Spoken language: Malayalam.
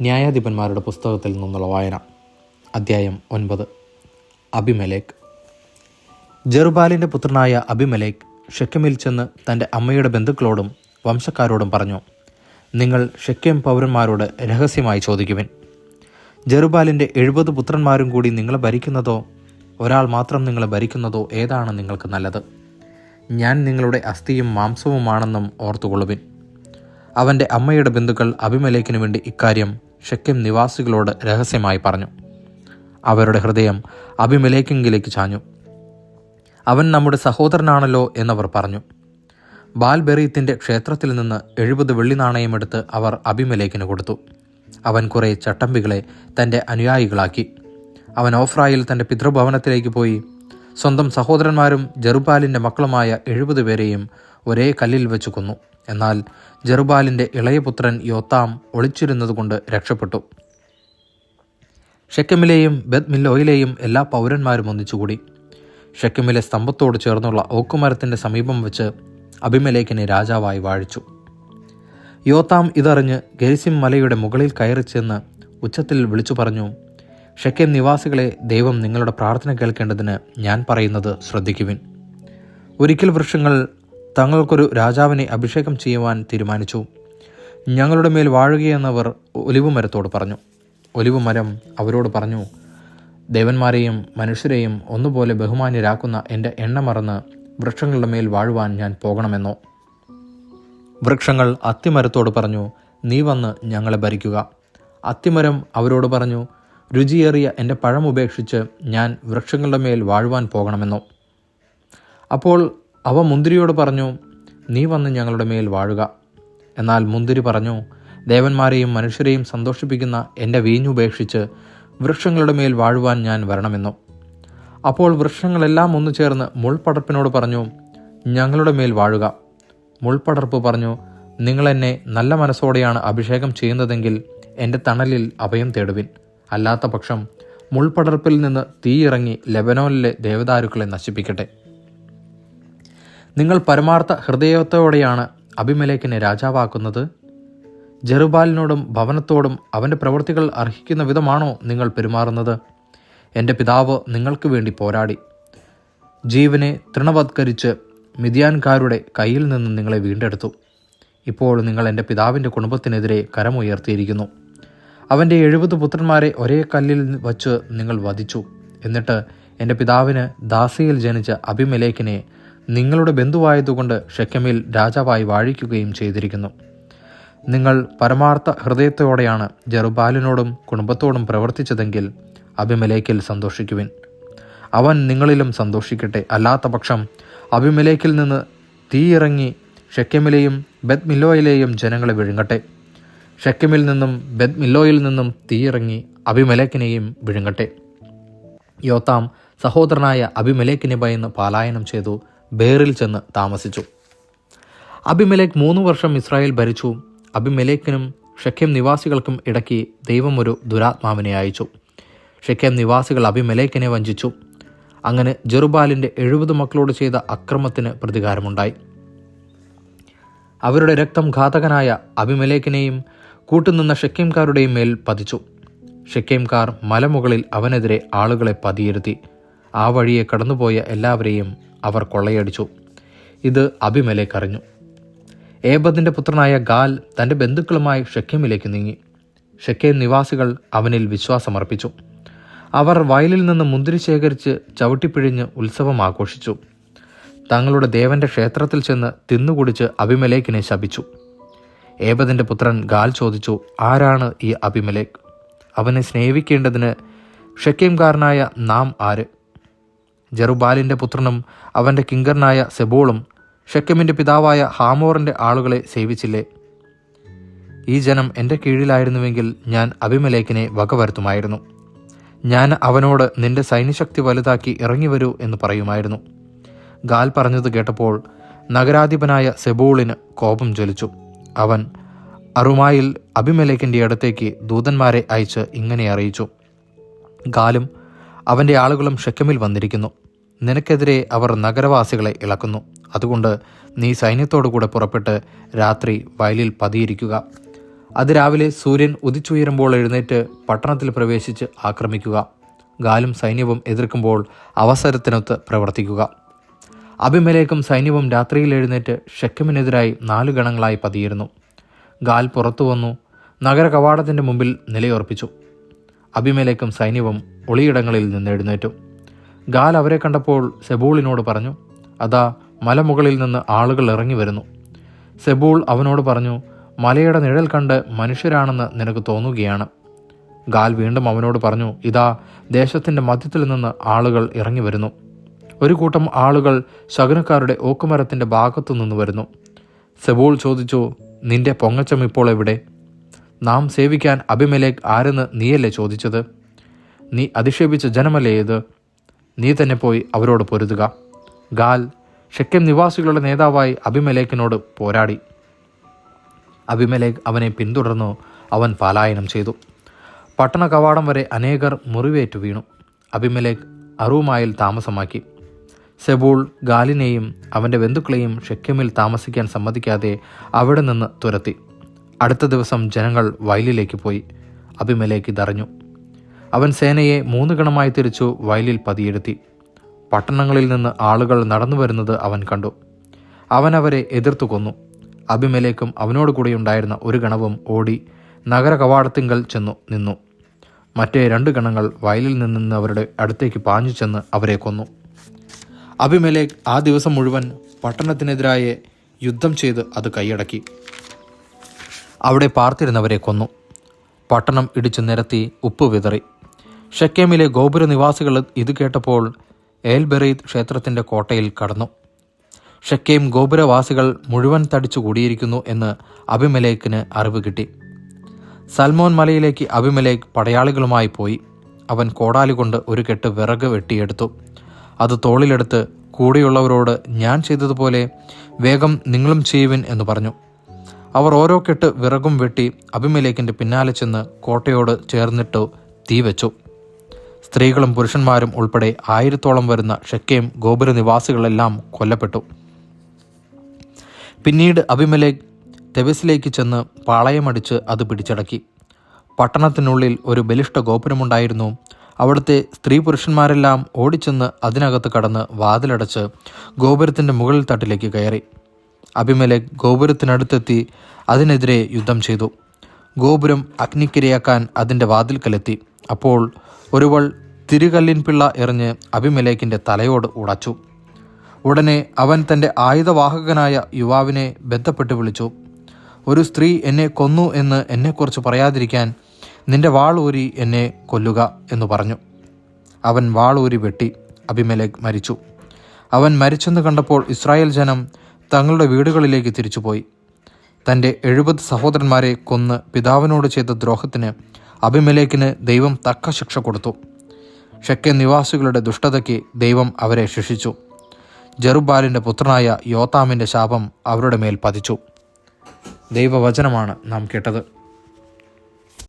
ന്യായാധിപന്മാരുടെ പുസ്തകത്തിൽ നിന്നുള്ള വായന. അദ്ധ്യായം ഒൻപത്. അബിമലേഖ് ജെറുബാലിന്റെ പുത്രനായ അബിമലേഖ് ഷെക്കമിൽ ചെന്ന് തന്റെ അമ്മയുടെ ബന്ധുക്കളോടും വംശക്കാരോടും പറഞ്ഞു നിങ്ങൾ ഷെക്കം പൗരന്മാരോട് രഹസ്യമായി ചോദിക്കുവിൻ. ജെറുബാലിന്റെ എഴുപത് പുത്രന്മാരും കൂടി നിങ്ങളെ ഭരിക്കുന്നതോ ഒരാൾ മാത്രം നിങ്ങളെ ഭരിക്കുന്നതോ ഏതാണ് നിങ്ങൾക്ക് നല്ലത്? ഞാൻ നിങ്ങളുടെ അസ്ഥിയും മാംസവുമാണെന്നും ഓർത്തുകൊള്ളുവിൻ. അവന്റെ അമ്മയുടെ ബന്ധുക്കൾ അഭിമലേഖിനു വേണ്ടി ഇക്കാര്യം ഷെക്കിം നിവാസികളോട് രഹസ്യമായി പറഞ്ഞു. അവരുടെ ഹൃദയം അഭിമലേഖെങ്കിലേക്ക് ചാഞ്ഞു. അവൻ നമ്മുടെ സഹോദരനാണല്ലോ എന്നവർ പറഞ്ഞു. ബാൽബെറീത്തിന്റെ ക്ഷേത്രത്തിൽ നിന്ന് എഴുപത് വെള്ളി നാണയമെടുത്ത് അവർ അഭിമലേഖിന് കൊടുത്തു. അവൻ കുറേ ചട്ടമ്പികളെ തന്റെ അനുയായികളാക്കി. അവൻ ഓഫ്രായിൽ തന്റെ പിതൃഭവനത്തിലേക്ക് പോയി. സ്വന്തം സഹോദരന്മാരും ജെറുബാലിന്റെ മക്കളുമായ എഴുപത് പേരെയും ഒരേ കല്ലിൽ വെച്ച് കൊന്നു. എന്നാൽ ജെറുബാലിന്റെ ഇളയപുത്രൻ യോത്താം ഒളിച്ചിരുന്നതുകൊണ്ട് രക്ഷപ്പെട്ടു. ഷെക്കമിലെയും ബെത് മില്ലോയിലെയും എല്ലാ പൗരന്മാരും ഒന്നിച്ചുകൂടി. ഷെക്കമിലെ സ്തംഭത്തോട് ചേർന്നുള്ള ഓക്കുമരത്തിന്റെ സമീപം വെച്ച് അഭിമലേഖിനെ രാജാവായി വാഴിച്ചു. യോത്താം ഇതറിഞ്ഞ് ഗെരിസിം മലയുടെ മുകളിൽ കയറി ചെന്ന് ഉച്ചത്തിൽ വിളിച്ചു പറഞ്ഞു ഷെക്കേം നിവാസികളെ ദൈവം നിങ്ങളുടെ പ്രാർത്ഥന കേൾക്കേണ്ടതിന് ഞാൻ പറയുന്നത് ശ്രദ്ധിക്കുവിൻ. ഒരിക്കൽ വൃക്ഷങ്ങൾ തങ്ങൾക്കൊരു രാജാവിനെ അഭിഷേകം ചെയ്യുവാൻ തീരുമാനിച്ചു. ഞങ്ങളുടെ മേൽ വാഴുകയെന്നവർ ഒലിവുമരത്തോട് പറഞ്ഞു. ഒലിവുമരം അവരോട് പറഞ്ഞു ദേവന്മാരെയും മനുഷ്യരെയും ഒന്നുപോലെ ബഹുമാന്യരാക്കുന്ന എന്റെ എണ്ണ മറന്ന് വൃക്ഷങ്ങളുടെ മേൽ വാഴുവാൻ ഞാൻ പോകണമെന്നോ? വൃക്ഷങ്ങൾ അത്തിമരത്തോട് പറഞ്ഞു നീ വന്ന് ഞങ്ങളെ ഭരിക്കുക. അത്തിമരം അവരോട് പറഞ്ഞു രുചിയേറിയ എന്റെ പഴം ഉപേക്ഷിച്ച് ഞാൻ വൃക്ഷങ്ങളുടെ മേൽ വാഴുവാൻ പോകണമെന്നോ? അപ്പോൾ അവ മുന്തിരിയോട് പറഞ്ഞു നീ വന്ന് ഞങ്ങളുടെ മേൽ വാഴുക. എന്നാൽ മുന്തിരി പറഞ്ഞു ദേവന്മാരെയും മനുഷ്യരെയും സന്തോഷിപ്പിക്കുന്ന എന്റെ വീഞ്ഞുപേക്ഷിച്ച് വൃക്ഷങ്ങളുടെ മേൽ വാഴുവാൻ ഞാൻ വരണമെന്നു. അപ്പോൾ വൃക്ഷങ്ങളെല്ലാം ഒന്നു ചേർന്ന് മുൾപടർപ്പിനോട് പറഞ്ഞു ഞങ്ങളുടെ മേൽ വാഴുക. മുൾപടർപ്പ് പറഞ്ഞു നിങ്ങളെന്നെ നല്ല മനസ്സോടെയാണ് അഭിഷേകം ചെയ്യുന്നതെങ്കിൽ എന്റെ തണലിൽ അഭയം തേടുവിൻ. അല്ലാത്ത പക്ഷം മുൾപടർപ്പിൽ നിന്ന് തീയിറങ്ങി ലെബനോനിലെ ദേവദാരുക്കളെ നശിപ്പിക്കട്ടെ. നിങ്ങൾ പരമാർത്ഥ ഹൃദയത്തോടെയാണ് അഭിമലേഖിനെ രാജാവാക്കുന്നത്? ജെറുബാലിനോടും ഭവനത്തോടും അവന്റെ പ്രവൃത്തികൾ അർഹിക്കുന്ന വിധമാണോ നിങ്ങൾ പെരുമാറുന്നത്? എന്റെ പിതാവ് നിങ്ങൾക്ക് വേണ്ടി പോരാടി. ജീവനെ തൃണവത്കരിച്ച് മിതിയാൻകാരുടെ കയ്യിൽ നിന്ന് നിങ്ങളെ വീണ്ടെടുത്തു. ഇപ്പോൾ നിങ്ങൾ എന്റെ പിതാവിന്റെ കുടുംബത്തിനെതിരെ കരമുയർത്തിയിരിക്കുന്നു. അവന്റെ എഴുപത് പുത്രന്മാരെ ഒരേ കല്ലിൽ വച്ച് നിങ്ങൾ വധിച്ചു. എന്നിട്ട് എന്റെ പിതാവിന് ദാസിയിൽ ജനിച്ച അഭിമലേഖിനെ നിങ്ങളുടെ ബന്ധുവായതുകൊണ്ട് ഷെക്കമിൽ രാജാവായി വാഴിക്കുകയും ചെയ്തിരിക്കുന്നു. നിങ്ങൾ പരമാർത്ഥ ഹൃദയത്തോടെയാണ് ജറുബാലിനോടും കുടുംബത്തോടും പ്രവർത്തിച്ചതെങ്കിൽ അഭിമലേക്കിൽ സന്തോഷിക്കുവിൻ. അവൻ നിങ്ങളിലും സന്തോഷിക്കട്ടെ. അല്ലാത്ത പക്ഷം അഭിമലേക്കിൽ നിന്ന് തീയിറങ്ങി ഷെക്കമിലെയും ബെത് മില്ലോയിലെയും ജനങ്ങളെ വിഴുങ്ങട്ടെ. ഷെക്കമിൽ നിന്നും ബെത് മില്ലോയിൽ നിന്നും തീയിറങ്ങി അഭിമലേക്കിനെയും വിഴുങ്ങട്ടെ. യോത്താം സഹോദരനായ അഭിമലേക്കിനെ ഭയന്ന് പലായനം ചെയ്തു. ബേറിൽ ചെന്ന് താമസിച്ചു. അബിമലേഖ് മൂന്ന് വർഷം ഇസ്രായേൽ ഭരിച്ചു. അബിമലേഖിനും ഷെഖേം നിവാസികൾക്കും ഇടയ്ക്ക് ദൈവം ഒരു ദുരാത്മാവിനെ അയച്ചു. ഷെഖേം നിവാസികൾ അബിമലേഖിനെ വഞ്ചിച്ചു. അങ്ങനെ ജെറുബാലിന്റെ എഴുപത് മക്കളോട് ചെയ്ത അക്രമത്തിന് പ്രതികാരമുണ്ടായി. അവരുടെ രക്തം ഘാതകനായ അബിമലേഖിനെയും കൂട്ടുനിന്ന ഷെക്കേംകാരുടെയും മേൽ പതിച്ചു. ഷെക്കേംകാർ മലമുകളിൽ അവനെതിരെ ആളുകളെ പതിയിരുത്തി. ആ വഴിയെ കടന്നുപോയ എല്ലാവരെയും അവർ കൊള്ളയടിച്ചു. ഇത് അഭിമലേക്ക് അറിഞ്ഞു. ഏബദിന്റെ പുത്രനായ ഗാൽ തന്റെ ബന്ധുക്കളുമായി ഷെക്കേമിലേക്ക് നീങ്ങി. ഷെക്കേം നിവാസികൾ അവനിൽ വിശ്വാസമർപ്പിച്ചു. അവർ വയലിൽ നിന്ന് മുന്തിരി ശേഖരിച്ച് ചവിട്ടിപ്പിഴിഞ്ഞ് ഉത്സവം ആഘോഷിച്ചു. തങ്ങളുടെ ദേവന്റെ ക്ഷേത്രത്തിൽ ചെന്ന് തിന്നുകുടിച്ച് അഭിമലേക്കിനെ ശപിച്ചു. ഏബദിന്റെ പുത്രൻ ഗാൽ ചോദിച്ചു ആരാണ് ഈ അഭിമലേഖ് അവനെ സ്നേഹിക്കേണ്ടതിന് ഷെക്കേംകാരനായ നാം ആര്? ജെറുബാലിന്റെ പുത്രനും അവന്റെ കിങ്കറിനായ സെബോളും ഷെക്കമിന്റെ പിതാവായ ഹാമോറിന്റെ ആളുകളെ സേവിച്ചില്ലേ? ഈ ജനം എന്റെ കീഴിലായിരുന്നുവെങ്കിൽ ഞാൻ അഭിമലേഖിനെ വകവരുത്തുമായിരുന്നു ഞാൻ അവനോട് നിന്റെ സൈന്യശക്തി വലുതാക്കി ഇറങ്ങി വരൂ എന്ന് പറയുമായിരുന്നു. ഗാൽ പറഞ്ഞത് കേട്ടപ്പോൾ നഗരാധിപനായ സെബൂളിന് കോപം ജ്വലിച്ചു. അവൻ അറുമായിൽ അഭിമലേഖിന്റെ അടുത്തേക്ക് ദൂതന്മാരെ അയച്ച് ഇങ്ങനെ അറിയിച്ചു. ഗാലും അവന്റെ ആളുകളും ഷെക്കമിൽ വന്നിരിക്കുന്നു. നിനക്കെതിരെ അവർ നഗരവാസികളെ ഇളക്കുന്നു. അതുകൊണ്ട് നീ സൈന്യത്തോടു കൂടെ പുറപ്പെട്ട് രാത്രി വയലിൽ പതിയിരിക്കുക. അതിരാവിലെ സൂര്യൻ ഉദിച്ചുയരുമ്പോൾ എഴുന്നേറ്റ് പട്ടണത്തിൽ പ്രവേശിച്ച് ആക്രമിക്കുക. ഗാലും സൈന്യവും എതിർക്കുമ്പോൾ അവസരത്തിനൊത്ത് പ്രവർത്തിക്കുക. അഭിമലേക്കും സൈന്യവും രാത്രിയിൽ എഴുന്നേറ്റ് ഷെക്കമിനെതിരായി നാലു ഗണങ്ങളായി പതിയിരുന്നു. ഗാൽ പുറത്തു വന്നു നഗര കവാടത്തിന്റെ മുമ്പിൽ നിലയുറപ്പിച്ചു. അഭിമലേക്കും സൈന്യവും ഒളിയിടങ്ങളിൽ നിന്ന് എഴുന്നേറ്റു. ഗാൽ അവരെ കണ്ടപ്പോൾ സെബൂളിനോട് പറഞ്ഞു അതാ മലമുകളിൽ നിന്ന് ആളുകൾ ഇറങ്ങി വരുന്നു. സെബൂൾ അവനോട് പറഞ്ഞു മലയുടെ നിഴൽ കണ്ട് മനുഷ്യരാണെന്ന് നിനക്ക് തോന്നുകയാണ്. ഗാൽ വീണ്ടും അവനോട് പറഞ്ഞു ഇതാ ദേശത്തിന്റെ മധ്യത്തിൽ നിന്ന് ആളുകൾ ഇറങ്ങി വരുന്നു. ഒരു കൂട്ടം ആളുകൾ ശകുനക്കാരുടെ ഓക്കുമരത്തിന്റെ ഭാഗത്തു നിന്ന് വരുന്നു. സെബൂൾ ചോദിച്ചു നിന്റെ പൊങ്ങച്ചം ഇപ്പോൾ എവിടെ? നാം സേവിക്കാൻ അഭിമലേഖ് ആരെന്ന് നീയല്ലേ ചോദിച്ചത്? നീ അധിക്ഷേപിച്ച ജനമല്ലേ ഇത്? നീ തന്നെ പോയി അവരോട് പൊരുതുക. ഗാൽ ഷെക്കം നിവാസികളുടെ നേതാവായി അഭിമലേഖിനോട് പോരാടി. അഭിമലേഖ് അവനെ പിന്തുടർന്നു അവൻ പലായനം ചെയ്തു. പട്ടണ കവാടം വരെ അനേകർ മുറിവേറ്റു വീണു. അഭിമലേഖ് അറുമായിൽ താമസമാക്കി. സെബൂൾ ഗാലിനെയും അവന്റെ ബന്ധുക്കളെയും ഷെക്കമിൽ താമസിക്കാൻ സമ്മതിക്കാതെ അവിടെ നിന്ന് തുരത്തി. അടുത്ത ദിവസം ജനങ്ങൾ വയലിലേക്ക് പോയി. അഭിമലേക്ക് ഇതറിഞ്ഞു. അവൻ സേനയെ മൂന്ന് ഗണമായി തിരിച്ചു വയലിൽ പതിയെടുത്തി. പട്ടണങ്ങളിൽ നിന്ന് ആളുകൾ നടന്നു വരുന്നത് അവൻ കണ്ടു. അവൻ അവരെ എതിർത്തു കൊന്നു. അഭിമലേക്കും അവനോട് കൂടെയുണ്ടായിരുന്ന ഒരു ഗണവും ഓടി നഗര കവാടത്തിങ്കൽ ചെന്നു നിന്നു. മറ്റേ രണ്ട് ഗണങ്ങൾ വയലിൽ നിന്ന് അവരുടെ അടുത്തേക്ക് പാഞ്ഞു ചെന്ന് അവരെ കൊന്നു. അഭിമലേഖ് ആ ദിവസം മുഴുവൻ പട്ടണത്തിനെതിരായ യുദ്ധം ചെയ്ത് അത് കൈയടക്കി. അവിടെ പാർത്തിരുന്നവരെ കൊന്നു. പട്ടണം ഇടിച്ചു നിരത്തി ഉപ്പ് വിതറി. ഷെക്കേമിലെ ഗോപുര നിവാസികൾ ഇത് കേട്ടപ്പോൾ ഏൽബെറീത് ക്ഷേത്രത്തിന്റെ കോട്ടയിൽ കടന്നു. ഷെക്കേം ഗോപുരവാസികൾ മുഴുവൻ തടിച്ചു കൂടിയിരിക്കുന്നു എന്ന് അഭിമലേഖിന് അറിവ് കിട്ടി. സൽമോൻ മലയിലേക്ക് അഭിമലേഖ് പടയാളികളുമായി പോയി. അവൻ കോടാലി കൊണ്ട് ഒരു കെട്ട് വിറക് വെട്ടിയെടുത്തു. അത് തോളിലെടുത്ത് കൂടെയുള്ളവരോട് ഞാൻ ചെയ്തതുപോലെ വേഗം നിങ്ങളും ചെയ്യുവിൻ എന്ന് പറഞ്ഞു. അവർ ഓരോ കെട്ട് വിറകും വെട്ടി അഭിമലേഖിന്റെ പിന്നാലെ ചെന്ന് കോട്ടയോട് ചേർന്നിട്ട് തീ വെച്ചു സ്ത്രീകളും പുരുഷന്മാരും ഉൾപ്പെടെ ആയിരത്തോളം വരുന്ന ഷെക്കേം ഗോപുര നിവാസികളെല്ലാം കൊല്ലപ്പെട്ടു. പിന്നീട് അഭിമലേഖ് തെബസിലേക്ക് ചെന്ന് പാളയമടിച്ച് അത് പിടിച്ചടക്കി. പട്ടണത്തിനുള്ളിൽ ഒരു ബലിഷ്ഠ ഗോപുരമുണ്ടായിരുന്നു. അവിടുത്തെ സ്ത്രീ പുരുഷന്മാരെല്ലാം ഓടിച്ചെന്ന് അതിനകത്ത് കടന്ന് വാതിലടച്ച് ഗോപുരത്തിന്റെ മുകളിൽ തട്ടിലേക്ക് കയറി. അഭിമലേഖ് ഗോപുരത്തിനടുത്തെത്തി അതിനെതിരെ യുദ്ധം ചെയ്തു. ഗോപുരം അഗ്നിക്കിരയാക്കാൻ അതിന്റെ വാതിൽക്കലെത്തി. അപ്പോൾ ഒരുവൾ തിരുകല്ലിൻ പിള്ള എറിഞ്ഞ് അഭിമലേഖിന്റെ തലയോട് ഉടച്ചു. ഉടനെ അവൻ തന്റെ ആയുധവാഹകനായ യുവാവിനെ ബന്ധപ്പെട്ട് വിളിച്ചു. ഒരു സ്ത്രീ എന്നെ കൊന്നു എന്ന് എന്നെക്കുറിച്ച് പറയാതിരിക്കാൻ നിന്റെ വാളൂരി എന്നെ കൊല്ലുക എന്ന് പറഞ്ഞു. അവൻ വാളൂരി വെട്ടി അഭിമലേഖ് മരിച്ചു. അവൻ മരിച്ചെന്ന് കണ്ടപ്പോൾ ഇസ്രായേൽ ജനം തങ്ങളുടെ വീടുകളിലേക്ക് തിരിച്ചുപോയി. തന്റെ എഴുപത് സഹോദരന്മാരെ കൊന്ന് പിതാവിനോട് ചെയ്ത ദ്രോഹത്തിന് അഭിമലേഖിന് ദൈവം തക്ക ശിക്ഷ കൊടുത്തു. ഷെക്കെ നിവാസികളുടെ ദുഷ്ടതയ്ക്ക് ദൈവം അവരെ ശിക്ഷിച്ചു. ജെറുബാലിന്റെ പുത്രനായ യോതാമിന്റെ ശാപം അവരുടെ മേൽ പതിച്ചു. ദൈവവചനമാണ് നാം കേട്ടത്.